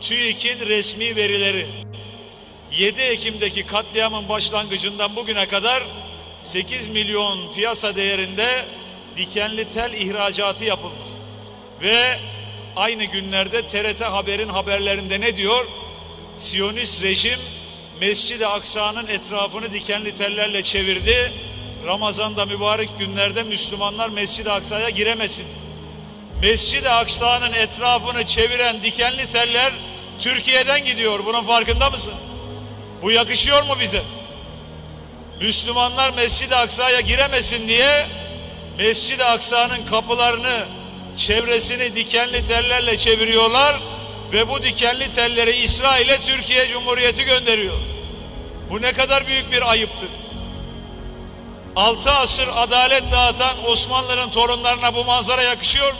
TÜİK'in resmi verileri 7 Ekim'deki katliamın başlangıcından bugüne kadar 8 milyon piyasa değerinde dikenli tel ihracatı yapılmış. Ve aynı günlerde TRT Haber'in haberlerinde ne diyor? Siyonist rejim Mescid-i Aksa'nın etrafını dikenli tellerle çevirdi. Ramazan'da mübarek günlerde Müslümanlar Mescid-i Aksa'ya giremesin. Mescid-i Aksa'nın etrafını çeviren dikenli teller Türkiye'den gidiyor. Bunun farkında mısın? Bu yakışıyor mu bize? Müslümanlar Mescid-i Aksa'ya giremesin diye Mescid-i Aksa'nın kapılarını, çevresini dikenli tellerle çeviriyorlar ve bu dikenli telleri İsrail'e Türkiye Cumhuriyeti gönderiyor. Bu ne kadar büyük bir ayıptır. Altı asır adalet dağıtan Osmanlı'nın torunlarına bu manzara yakışıyor mu?